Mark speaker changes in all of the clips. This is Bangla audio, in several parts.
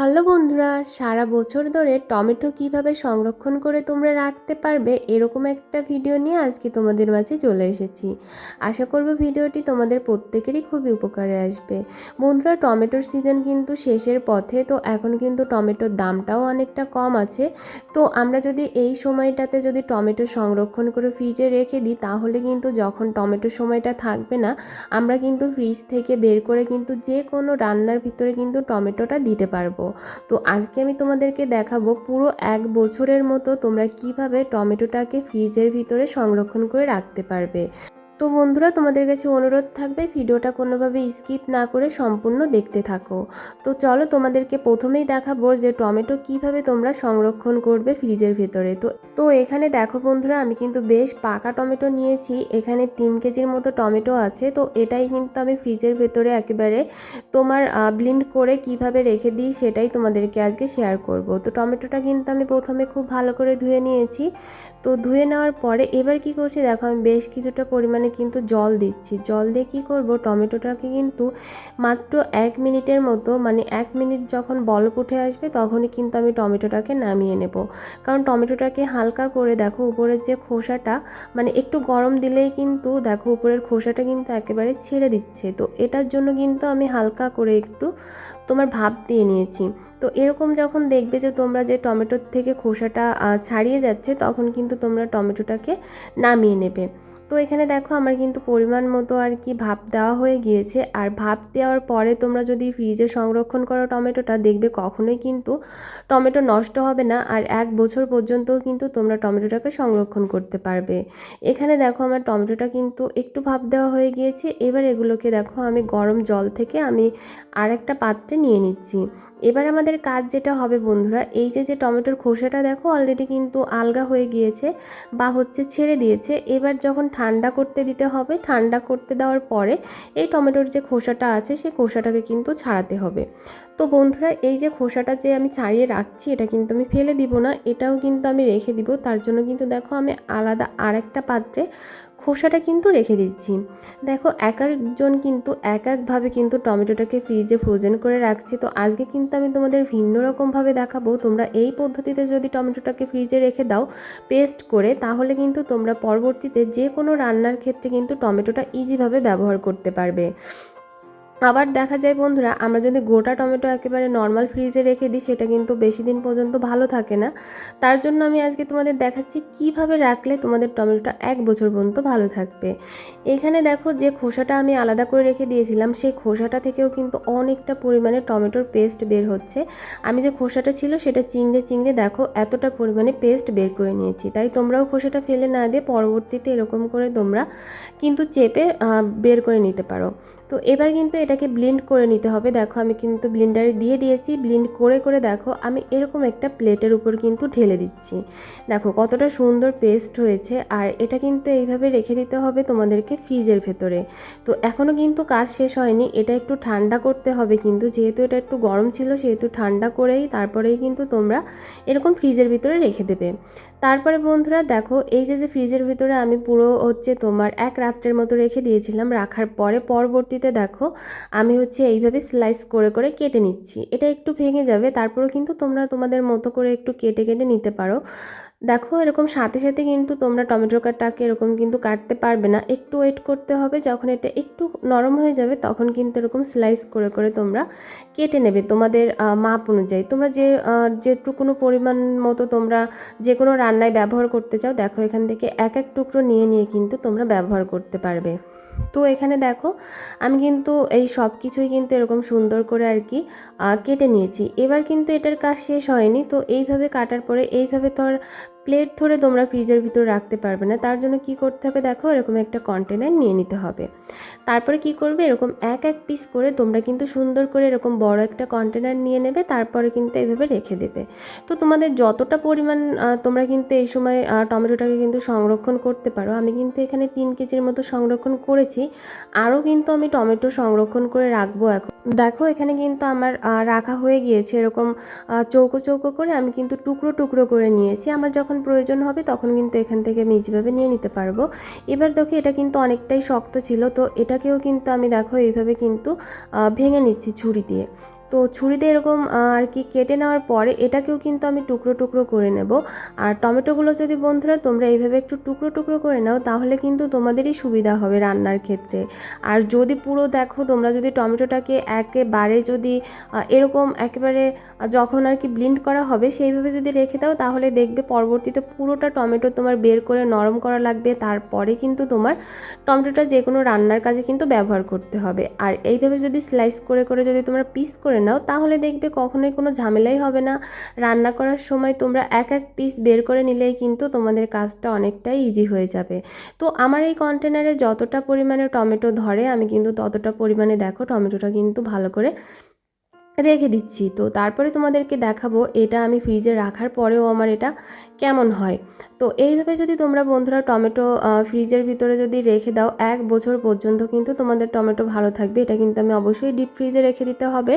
Speaker 1: হ্যালো বন্ধুরা, সারা বছর ধরে টমেটো কীভাবে সংরক্ষণ করে তোমরা রাখতে পারবে এরকম একটা ভিডিও নিয়ে আজকে তোমাদের মাঝে চলে এসেছি। আশা করব ভিডিওটি তোমাদের প্রত্যেকেরই খুবই উপকারে আসবে। বন্ধুরা, টমেটোর সিজন কিন্তু শেষের পথে, তো এখন কিন্তু টমেটোর দামটাও অনেকটা কম আছে। তো আমরা যদি এই সময়টাতে যদি টমেটো সংরক্ষণ করে ফ্রিজে রেখে দিই, তাহলে কিন্তু যখন টমেটোর সময়টা থাকবে না, আমরা কিন্তু ফ্রিজ থেকে বের করে কিন্তু যে কোনো রান্নার ভিতরে কিন্তু টমেটোটা দিতে পারব। তো আজকে আমি তোমাদেরকে দেখাবো পুরো এক বছরের মতো তোমরা কীভাবে টমেটোটাকে ফ্রিজের ভিতরে সংরক্ষণ করে রাখতে পারবে। তো বন্ধুরা, তোমাদের কাছে অনুরোধ থাকবে ভিডিওটা কোনোভাবে স্কিপ না করে সম্পূর্ণ দেখতে থাকো। তো চলো তোমাদেরকে প্রথমেই দেখাবো যে টমেটো কীভাবে তোমরা সংরক্ষণ করবে ফ্রিজের ভেতরে। তো তো এখানে দেখো বন্ধুরা, আমি কিন্তু বেশ পাকা টমেটো নিয়েছি, এখানে তিন কেজির মতো টমেটো আছে, তো এটাই কিন্তু আমি ফ্রিজের ভেতরে একেবারে তোমার ব্লিন্ড করে কীভাবে রেখে দিই সেটাই তোমাদেরকে আজকে শেয়ার করব। তো টমেটোটা কিন্তু আমি প্রথমে খুব ভালো করে ধুয়ে নিয়েছি। তো ধুয়ে নেওয়ার পরে এবার কি করছি, দেখো আমি বেশ কিছুটা পরিমাণে কিন্তু জল দিচ্ছি। জল দিয়ে কী করব? টমেটোটাকে কিন্তু মাত্র এক মিনিটের মতো মানে এক মিনিট যখন বলক উঠে আসবে, তখনই কিন্তু আমি টমেটোটাকে নামিয়ে নেব। কারণ টমেটোটাকে হালকা করে দেখো, উপরের যে খোসাটা মানে একটু গরম দিলেই কিন্তু দেখো, উপরের খোসাটা কিন্তু একেবারে ছেড়ে দিচ্ছে। তো এটার জন্য কিন্তু আমি হালকা করে একটু তোমার ভাপ দিয়ে নিয়েছি। তো এরকম যখন দেখবে যে তোমরা যে টমেটোর থেকে খোসাটা ছাড়িয়ে যাচ্ছে, তখন কিন্তু তোমরা টমেটোটাকে নামিয়ে নেবে। তো এখানে দেখো আমার কিন্তু পরিমাণ মতো আর কি ভাপ দেওয়া হয়ে গিয়েছে। আর ভাপ দেওয়ার পরে তোমরা যদি ফ্রিজে সংরক্ষণ করো টমেটোটা, দেখবে কখনোই কিন্তু টমেটো নষ্ট হবে না। আর এক বছর পর্যন্তও কিন্তু তোমরা টমেটোটাকে সংরক্ষণ করতে পারবে। এখানে দেখো আমার টমেটোটা কিন্তু একটু ভাপ দেওয়া হয়ে গিয়েছে। এবার এগুলোকে দেখো আমি গরম জল থেকে আমি আর একটা পাত্রে নিয়ে নিচ্ছি। এবার আমাদের কাজ যেটা হবে বন্ধুরা, এই যে যে টমেটোর খোসাটা দেখো অলরেডি কিন্তু আলগা হয়ে গিয়েছে বা হচ্ছে ছেড়ে দিয়েছে। এবার যখন ঠান্ডা করতে দিতে হবে, ঠান্ডা করতে দেওয়ার পরে এই টমেটোর যে খোসাটা আছে, সেই খোসাটাকে কিন্তু ছাড়াতে হবে। তো বন্ধুরা, এই যে খোসাটা যে আমি ছাড়িয়ে রাখছি, এটা কিন্তু আমি ফেলে দিব না, এটাও কিন্তু আমি রেখে দিব। তার জন্য কিন্তু দেখো আমি আলাদা আর একটা পাত্রে খোসাটা কিন্তু রেখে দিচ্ছি। দেখো এক একজন কিন্তু এক একভাবে কিন্তু টমেটোটাকে ফ্রিজে ফ্রোজেন করে রাখছি। তো আজকে কিন্তু আমি তোমাদের ভিন্ন রকমভাবে দেখাবো। তোমরা এই পদ্ধতিতে যদি টমেটোটাকে ফ্রিজে রেখে দাও পেস্ট করে, তাহলে কিন্তু তোমরা পরবর্তীতে যে কোনো রান্নার ক্ষেত্রে কিন্তু টমেটোটা ইজিভাবে ব্যবহার করতে পারবে। আবার দেখা যায় বন্ধুরা, আমরা যদি গোটা টমেটো একেবারে নর্মাল ফ্রিজে রেখে দিই, সেটা কিন্তু বেশি দিন পর্যন্ত ভালো থাকে না। তার জন্য আমি আজকে তোমাদের দেখাচ্ছি কীভাবে রাখলে তোমাদের টমেটোটা এক বছর পর্যন্ত ভালো থাকবে। এখানে দেখো যে খোসাটা আমি আলাদা করে রেখে দিয়েছিলাম, সেই খোসাটা থেকেও কিন্তু অনেকটা পরিমাণে টমেটোর পেস্ট বের হচ্ছে। আমি যে খোসাটা ছিল, সেটা চিংড়ে চিংড়ে দেখো, এতটা পরিমাণে পেস্ট বের করে নিয়েছি। তাই তোমরাও খোসাটা ফেলে না দিয়ে পরবর্তীতে এরকম করে তোমরা কিন্তু চেপে বের করে নিতে পারো। তো এবার কিন্তু এটাকে ব্লেন্ড করে নিতে হবে। দেখো, আমি কিন্তু ব্লেন্ডারে দিয়ে দিয়েছি। ব্লেন্ড করে করে দেখো, আমি এরকম একটা প্লেটের উপর কিন্তু ঢেলে দিচ্ছি। দেখো, কতটা সুন্দর পেস্ট হয়েছে। আর এটা কিন্তু এইভাবে রেখে দিতে হবে তোমাদেরকে ফ্রিজের ভেতরে। তো এখনও কিন্তু কাজ শেষ হয়নি। এটা একটু ঠান্ডা করতে হবে কিন্তু। যেহেতু এটা একটু গরম ছিল, সেহেতু ঠান্ডা করেই তারপরেই কিন্তু তোমরা এরকম ফ্রিজের ভিতরে রেখে দেবে। তারপরে বন্ধুরা দেখো, এই যে যে ফ্রিজের ভিতরে আমি পুরো হচ্ছে তোমার এক রাত্রের মতো রেখে দিয়েছিলাম, রাখার পরে পরবর্তীতে দেখো, আমি হচ্ছে এইভাবে স্লাইস করে করে কেটে নিচ্ছি। এটা একটু ভেঙে যাবে, তারপরেও কিন্তু তোমরা তোমাদের মতো করে একটু কেটে কেটে নিতে পারো। দেখো, এরকম সাথে সাথে কিন্তু তোমরা টমেটো কাটাকে এরকম কিন্তু কাটতে পারবে না। একটু ওয়েট করতে হবে, যখন এটা একটু নরম হয়ে যাবে, তখন কিন্তু এরকম স্লাইস করে করে তোমরা কেটে নেবে। তোমাদের মাপ অনুযায়ী। তোমরা যে যেটুকুনো পরিমাণ মতো তোমরা যে কোনো রান্নায় ব্যবহার করতে চাও, দেখো এখান থেকে এক এক টুকরো নিয়ে নিয়ে কিন্তু তোমরা ব্যবহার করতে পারবে। তো এখানে দেখো, আমি কিন্তু এই সব কিছুই কিন্তু এরকম সুন্দর করে আর কি কেটে নিয়েছি। এবার কিন্তু এটার কাজ শেষ হয়নি, তো এইভাবে কাটার পরে এইভাবে তোর প্লেট ধরে তোমরা ফ্রিজের ভিতর রাখতে পারবে না। তার জন্য কি করতে হবে দেখো, এরকম একটা কন্টেনার নিয়ে নিতে হবে। তারপরে কি করবে, এরকম এক এক পিস করে তোমরা কিন্তু সুন্দর করে এরকম বড় একটা কন্টেনার নিয়ে নেবে, তারপরে কিন্তু এভাবে রেখে দেবে। তো তোমাদের যতটা পরিমাণ তোমরা কিন্তু এই সময় টমেটোটাকে কিন্তু সংরক্ষণ করতে পারো। আমি কিন্তু এখানে তিন কেজির মতো সংরক্ষণ করেছি। আরও কিন্তু আমি টমেটো সংরক্ষণ করে রাখব এখন। দেখো, এখানে কিন্তু আমার রাখা হয়ে গিয়েছে এরকম চৌকো চৌকো করে আমি কিন্তু টুকরো টুকরো করে নিয়েছি। আমার যখন প্রয়োজন হবে তখন কিন্তু এখান থেকে আমি ইজিভাবে নিয়ে নিতে পারব। এবার দেখো, এটা কিন্তু অনেকটাই শক্ত ছিল, তো এটাকেও কিন্তু আমি দেখো, এইভাবে কিন্তু ভেঙে নিচ্ছি ছুরি দিয়ে। তো ছুরিতে এরকম আর কি কেটে নেওয়ার পরে এটাকেও কিন্তু আমি টুকরো টুকরো করে নেব। আর টমেটোগুলো যদি বন্ধুরা তোমরা এইভাবে একটু টুকরো টুকরো করে নাও, তাহলে কিন্তু তোমাদেরই সুবিধা হবে রান্নার ক্ষেত্রে। আর যদি পুরো দেখো, তোমরা যদি টমেটোটাকে একেবারে যদি এরকম একেবারে যখন আর কি ব্লিন্ড করা হবে, সেইভাবে যদি রেখে দাও, তাহলে দেখবে পরবর্তীতে পুরোটা টমেটো তোমার বের করে নরম করা লাগবে। তারপরে কিন্তু তোমার টমেটোটা যে কোনো রান্নার কাজে কিন্তু ব্যবহার করতে হবে। আর এইভাবে যদি স্লাইস করে করে যদি তোমরা পিস করে নাও, তাহলে দেখবে কখনোই কোনো ঝামেলাই হবে না। রান্না করার সময় তোমরা এক এক পিস বের করে নিলেই কিন্তু তোমাদের কাজটা অনেকটাই ইজি হয়ে যাবে। তো আমার এই কন্টেনারে যতটা পরিমাণে টমেটো ধরে, আমি কিন্তু ততটা পরিমাণে দেখো টমেটোটা কিন্তু ভালো করে রেখে দিচ্ছি। তো তারপরে তোমাদেরকে দেখাবো এটা আমি ফ্রিজে রাখার পরেও আমার এটা কেমন হয়। তো এইভাবে যদি তোমরা বন্ধুরা টমেটো ফ্রিজের ভিতরে যদি রেখে দাও, এক বছর পর্যন্ত কিন্তু তোমাদের টমেটো ভালো থাকবে। এটা কিন্তু আমি অবশ্যই ডিপ ফ্রিজে রেখে দিতে হবে।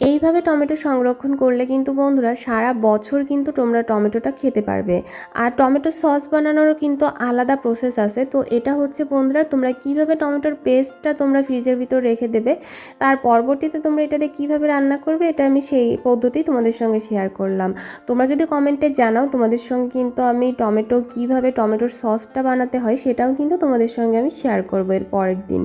Speaker 1: এইভাবে টমেটো সংরক্ষণ করলে কিন্তু বন্ধুরা সারা বছর কিন্তু তোমরা টমেটোটা খেতে পারবে। আর টমেটো সস বানানোরও কিন্তু আলাদা প্রসেস আছে। তো এটা হচ্ছে বন্ধুরা তোমরা কীভাবে টমেটোর পেস্টটা তোমরা ফ্রিজের ভিতর রেখে দেবে, তার পরবর্তীতে তোমরা এটাতে কীভাবে রান্না করবে, এটা আমি সেই পদ্ধতি তোমাদের সঙ্গে শেয়ার করলাম। তোমরা যদি কমেন্টে জানাও, তোমাদের সঙ্গে কিন্তু আমি টমেটো কীভাবে টমেটোর সসটা বানাতে হয় সেটাও কিন্তু তোমাদের সঙ্গে আমি শেয়ার করব এর পরের দিন।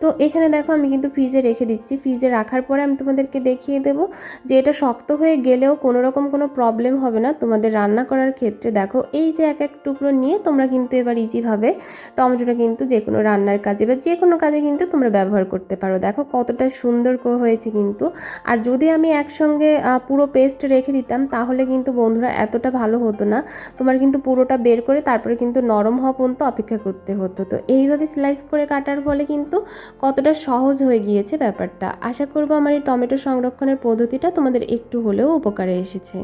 Speaker 1: তো এখানে দেখো আমি কিন্তু ফ্রিজে রেখে দিচ্ছি। ফ্রিজে রাখার পরে আমি তোমাদেরকে দেখিয়ে দেবো। যে এটা শক্ত হয়ে গেলেও কোনো রকম কোনো প্রবলেম হবে না। তোমাদের রান্না করার ক্ষেত্রে দেখো, এই যে এক এক টুকরো নিয়ে তোমরা কিন্তু এবার ইজিভাবে টমেটোটা কিন্তু যে কোনো রান্নার কাজে বা যে কোনো কাজে কিন্তু তোমরা ব্যবহার করতে পারো। দেখো কতটা সুন্দর হয়েছে কিন্তু। আর যদি আমি একসঙ্গে পুরো পেস্ট রেখে দিতাম, তাহলে কিন্তু বন্ধুরা এতটা ভালো হতো না। তোমার কিন্তু পুরোটা বের করে তারপরে কিন্তু নরম হওয়া পর্যন্ত অপেক্ষা করতে হতো। তো এইভাবে স্লাইস করে কাটার ফলে কিন্তু কতটা সহজ হয়ে গিয়েছে ব্যাপারটা। আশা করব আমার এই টমেটো সংরক্ষণের পদ্ধতিটা তোমাদের একটু হলেও উপকারে এসেছে।